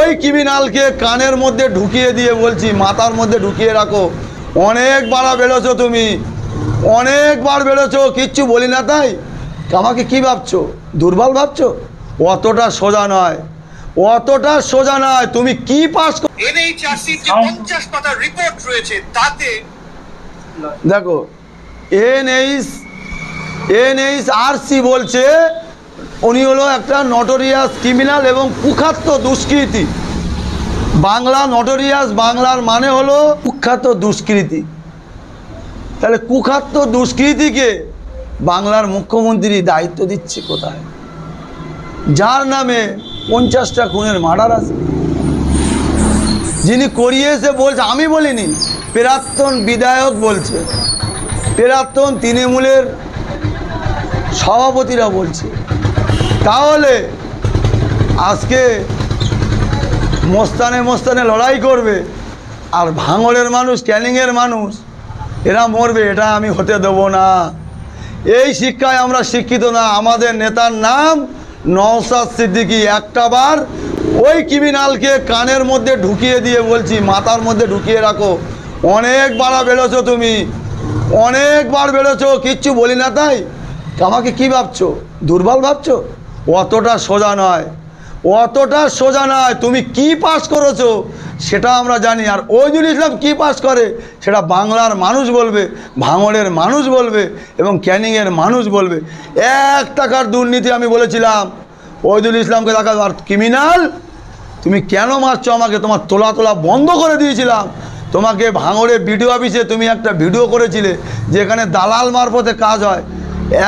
ওই ক্রিমিনালকে কানের মধ্যে ঢুকিয়ে দিয়ে বলছি মাথার মধ্যে ঢুকিয়ে রাখো। অনেকবার বেরোছো তুমি। অনেকবার বেরোছো কিচ্ছু বলি না তাই? আমাকে কি ভাবছ? দুর্বল ভাবছ? অতটা সোজা নয়। অতটা সোজা নয়। তুমি কি পাস রিপোর্ট রয়েছে তাতে দেখো এনএইচ এনএইচ আরসি বলছে উনি হলো একটা নটোরিয়াস ক্রিমিনাল এবং কুখ্যাত দুষ্কৃতি। বাংলা নটোরিয়াস বাংলার মানে হলো কুখ্যাত দুষ্কৃতী। তাহলে কুখ্যাত দুষ্কৃতীকে বাংলার মুখ্যমন্ত্রী দায়িত্ব দিচ্ছে কোথায়? যার নামে পঞ্চাশটা খুনের মার্ডার আছে। যিনি করিয়েছে বলছে, আমি বলিনি, প্রাক্তন বিধায়ক বলছে। প্রাক্তন তৃণমূলের সভাপতিরা বলছে। তাহলে আজকে মস্তানে মস্তানে লড়াই করবে আর ভাঙড়ের মানুষ, ক্যানিংয়ের মানুষ, এরা মরবে, এটা আমি হতে দেবো না। এই শিক্ষায় আমরা শিক্ষিত না, আমাদের নেতার নাম নওসাদ সিদ্দিকি একটা বার ওই ক্রিমিনালকে কানের মধ্যে ঢুকিয়ে দিয়ে বলছি, মাথার মধ্যে ঢুকিয়ে রাখো। অনেকবার বেরোছো তুমি অনেকবার বেরোছো কিচ্ছু বলি না তাই? আমাকে কি ভাবছ? দুর্বল ভাবছ? অতটা সোজা নয়। অতটা সোজা নয়, তুমি কি পাস করেছ সেটা আমরা জানি। আর ওইজুল ইসলাম কি পাস করে সেটা বাংলার মানুষ বলবে, ভাঙড়ের মানুষ বলবে এবং ক্যানিংয়ের মানুষ বলবে। এক টাকার দুর্নীতি আমি বলেছিলাম ওইদুল ইসলামকে দেখা আর ক্রিমিনাল তুমি কেন মারছো আমাকে? তোমার তোলা তোলা বন্ধ করে দিয়েছিলাম। তোমাকে ভাঙড়ে বিডিও অফিসে তুমি একটা ভিডিও করেছিলে যেখানে দালাল মারফতে কাজ হয়।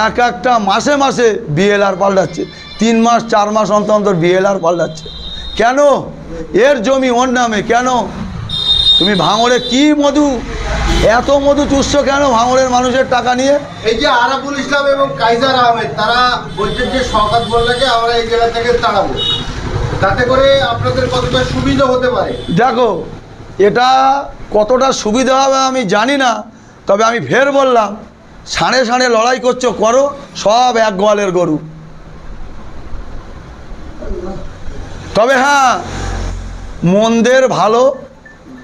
এক একটা মাসে মাসে বিএলআর পাল্টাচ্ছে। তিন মাস চার মাস অন্তর অন্তর বিএলআর পাল্টাচ্ছে। কেন? এর জমি ওর নামে কেন? তুমি ভাঙড়ে কি মধু? এত মধু চুষছো কেন ভাঙড়ের মানুষের টাকা নিয়ে? এই যে আরাবুল ইসলাম এবং কাইজার আহমেদ তারা বলছেন যে শওকাত মোল্লাকে আমরা এই জায়গা থেকে তাড়াবো। তাতে করে আপনাদের কতটা সুবিধা হতে পারে? দেখো এটা কতটা সুবিধা হবে আমি জানি না তবে আমি ফের বললাম সাড়ে সাড়ে লড়াই করছ করো সব এক গোয়ালের গরু। তবে হ্যাঁ মন্দের ভালো,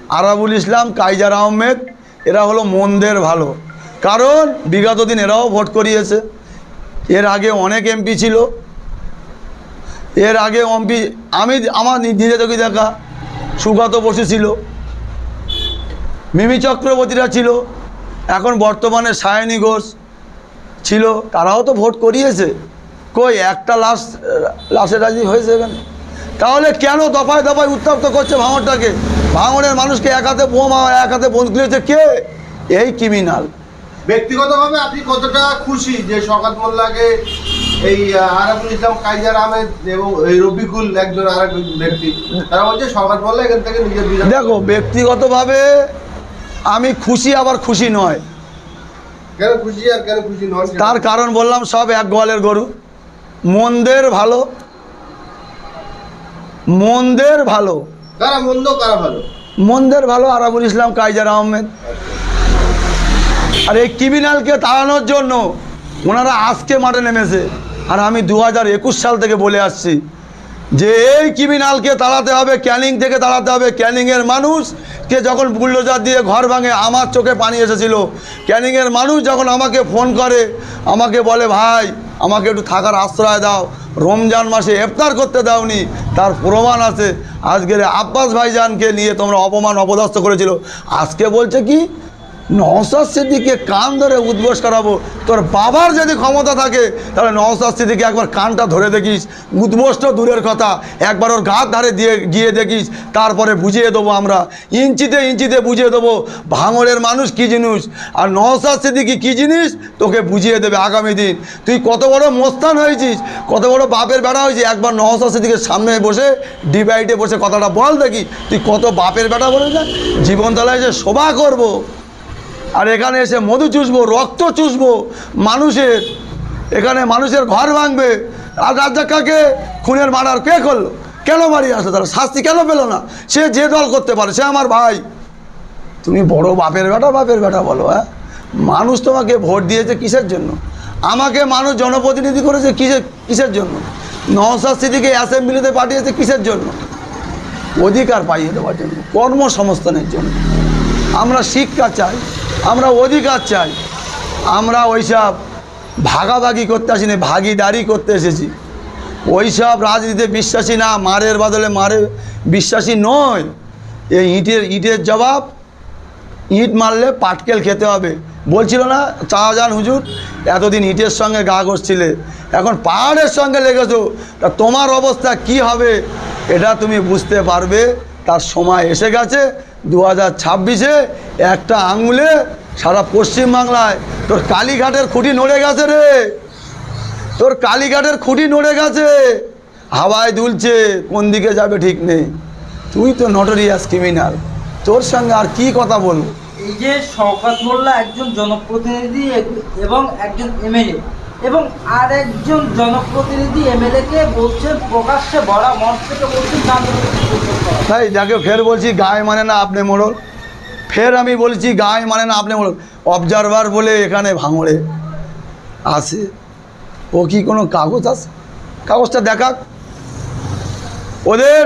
আরাবুল ইসলাম কাইজার আহমেদ, এরা হলো মন্দের ভালো। কারণ বিগত দিন এরাও ভোট করিয়েছে। এর আগে অনেক এমপি ছিল। এর আগে এমপি, আমি, আমার নিজে চোখে দেখা, সুগত বসু ছিল। মিমি চক্রবর্তীরা ছিল। এখন বর্তমানে সায়নী ঘোষ ছিল। তারাও তো ভোট করিয়েছে। কই একটা লাশ লাশে রাজি হয়েছে এখানে? তাহলে কেন দফায় দফায় উত্তপ্ত করছে ভাঙড়টাকে? ভাঙড়ের মানুষকে এক হাতে বোমা এক হাতে বন্ধ দিয়েছে কে? এই ক্রিমিনাল ব্যক্তিগতভাবে আপনি কতটা খুশি যে শওকাত মোল্লাকে এই আহ, আরাবুল ইসলাম কাইজার আহমেদ এবং এই রবিকুল একজন আর এক ব্যক্তি তারা বলছে শওকাত মোল্লা এখান থেকে নিজের দেখো ব্যক্তিগতভাবে আমি খুশি আবার খুশি নয়। কেন খুশি আর কেন খুশি নয়? তার কারণ বললাম সব এক গোয়ালের গরু। মন্দের ভালো। মন্দের ভালো। মন্দের ভালো আরাবুল ইসলাম কাইজার আহমেদ। আর এই ক্রিমিনালকে তাড়ানোর জন্য ওনারা আজকে মাঠে নেমেছে। আর আমি দু হাজার একুশ সাল থেকে বলে আসছি যে এই ক্রিমিনালকে তাড়াতে হবে ক্যানিং থেকে তাড়াতে হবে। ক্যানিংয়ের মানুষকে যখন বুলডোজার দিয়ে ঘর ভাঙে আমার চোখে পানি এসেছিল। ক্যানিংয়ের মানুষ যখন আমাকে ফোন করে আমাকে বলে ভাই আমাকে একটু থাকার আশ্রয় দাও। রমজান মাসে এফতার করতে দাওনি। তার প্রমাণ আছে। আজকের আব্বাস ভাইজানকে নিয়ে তোমরা অপমান অপদস্থ করেছিল। আজকে বলছে কি? নওসাদ সিদ্দিককে কান ধরে উদ্বোস করাবো। তোর বাবার যদি ক্ষমতা থাকে, তাহলে নওসাদ সিদ্দিকে একবার কানটা ধরে দেখিস। উদ্বোষ্ট দূরের কথা। একবার ওর ঘাত ধারে দিয়ে, গিয়ে দেখিস। তারপরে বুঝিয়ে দেবো আমরা। ইঞ্চিতে ইঞ্চিতে বুঝিয়ে দেবো ভাঙড়ের মানুষ কী জিনিস। আর নওসাদ সিদ্দিকি কী জিনিস, তোকে বুঝিয়ে দেবে আগামী দিন। তুই কত বড় মোস্তান হয়েছিস, কত বড় বাপের বেটা হয়েছিস। একবার নওসাদ সিদ্দিকের সামনে বসে ডিবাইটে বসে কথাটা বল দেখি। তুই কত বাপের বেটা বলে যা। জীবনতলায় যে শোভা করব। আর এখানে এসে মধু চুষবো, রক্ত চুষবো, মানুষের, এখানে মানুষের ঘর ভাঙবে। আর রাজ্জাকাকে খুনের মারার কে করল? কেন বাড়ি আসে তারা? শাস্তি কেন পেল না? সে যে দল করতে পারে, সে আমার ভাই। তুমি বড় বাপের বেটা বাপের বেটা বলো হ্যাঁ? মানুষ তোমাকে ভোট দিয়েছে কিসের জন্য? আমাকে মানুষ জনপ্রতিনিধি করেছে কিসের কিসের জন্য? নওসাদ স্মৃতিকে অ্যাসেম্বলিতে পাঠিয়েছে কিসের জন্য? অধিকার পাইয়ে দেওয়ার জন্য, কর্মসংস্থানের জন্য। আমরা শিক্ষা চাই। আমরা অধিকার চাই। আমরা ওইসব ভাগাভাগি করতে আসিনি, ভাগিদারি করতে এসেছি। ওইসব রাজনীতিতে বিশ্বাসী না, মারের বদলে মারে বিশ্বাসী নয়। এই ইটের ইটের জবাব, ইট মারলে পাটকেল খেতে হবে। বলছিল না শাহজাহান হুজুর, এতদিন ইটের সঙ্গে গা ঘষছিলে, এখন পাহাড়ের সঙ্গে লেগেছো, তা তোমার অবস্থা কি হবে? এটা তুমি বুঝতে পারবে। তার সময় এসে গেছে দু হাজার ছাব্বিশে একটা আঙুলে সারা পশ্চিমবাংলায়, তোর কালীঘাটের খুঁটি নড়ে গেছে রে। তোর কালীঘাটের খুঁটি নড়ে গেছে। হাওয়ায় দুলছে, কোন দিকে যাবে ঠিক নেই। তুই তো নটোরিয়াস ক্রিমিনাল তোর সঙ্গে আর কি কথা বলব? এই যে শওকত মোল্লা একজন জনপ্রতিনিধি এবং একজন এমএলএ এবং আর একজন জনপ্রতিনিধি এমএলএ কে বলছেন প্রকাশ্যে বড়া মঞ্চ থেকে বলছেন তাই যাকে ফের বলছি গায়ে মানে না আপনি মোড়ল। ফের আমি বলছি গায়ে মানে না আপনি মোড়ল। অবজারভার বলে এখানে ভাঙড়ে আসে ও কি কোনো কাগজ আছে? কাগজটা দেখাক। ওদের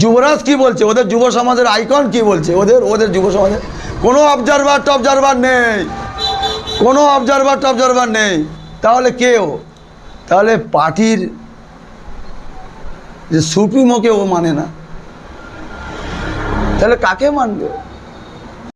যুবরাজ কি বলছে? ওদের যুব সমাজের আইকন কি বলছে? ওদের ওদের যুব সমাজের কোনো অবজারভার টবজারভার নেই। কোনো অবজারভার টবজারভার নেই। তাহলে কেও তাহলে পার্টির যে সুপ্রিমোকে ও মানে না। তাহলে কাকে মানবে?